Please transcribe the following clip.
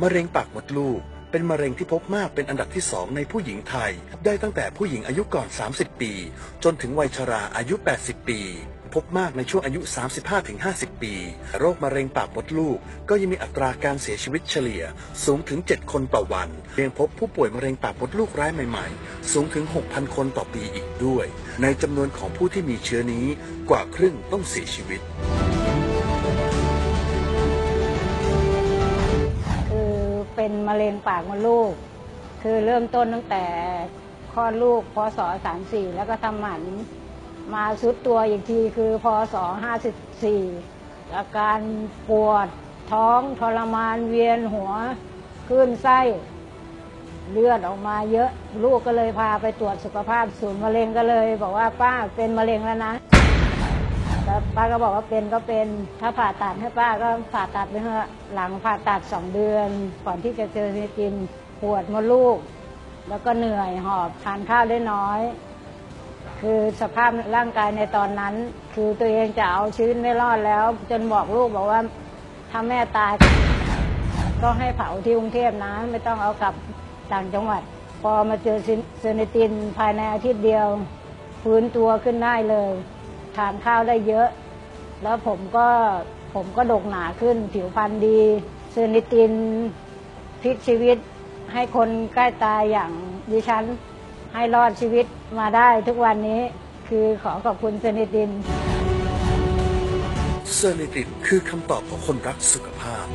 มะเร็งปากมดลูก เป็นมะเร็งที่พบมากเป็นอันดับที่สองในผู้หญิงไทย ได้ตั้งแต่ผู้หญิงอายุก่อน 30 ปี จนถึงวัยชราอายุ 80 ปี พบมากในช่วงอายุ 35-50 ปี โรคมะเร็งปากมดลูก ก็ยังมีอัตราการเสียชีวิตเฉลี่ย สูงถึง 7 คนต่อวันยังพบผู้ป่วยมะเร็งปากมดลูกร้ายใหม่ๆ สูงถึง 6,000 คนต่อปีอีกด้วย ในจำนวนของผู้ที่มีเชื้อนี้กว่าครึ่งต้องเสียชีวิต เป็นมะเร็งปากมดลูก คือเริ่มต้นตั้งแต่คลอดลูกพศ34แล้วก็ทำหมันมาสุดตัวอีกทีคือพศ54อาการปวดท้องทรมานเวียนหัวคลื่นไส้เลือดออกมาเยอะ ลูกก็เลยพาไปตรวจสุขภาพศูนย์มะเร็งก็เลย บอกว่าป้าเป็นมะเร็งแล้วนะ แล้วป้าก็บอกว่าเป็นก็เป็น ถ้าผ่าตัดให้ป้าก็ผ่าตัดไปเถอะหลังผ่าตัดสองเดือน ก่อนที่จะเจอเนจินปวดมดลูก แล้วก็เหนื่อยหอบทานข้าวได้น้อย คือสภาพร่างกายในตอนนั้น คือตัวเองจะเอาชีวิตไม่รอดแล้ว จนบอกลูกบอกว่าถ้าแม่ตาย ก็ให้เผาที่กรุงเทพนะ ไม่ต้องเอากลับต่างจังหวัด พอมาเจอเซนิตินภายในอาทิตย์เดียว ฟื้นตัวขึ้นได้เลย ทานข้าวได้เยอะ แล้วผมก็ผมก็ดกหนาขึ้น ผิวพรรณดีเซนิตินพลิกชีวิตให้คนใกล้ตายอย่างดิฉัน ให้รอดชีวิตมาได้ทุกวันนี้คือขอขอบคุณเซนิตินเซนิตินคือคำตอบของคนรักสุขภาพ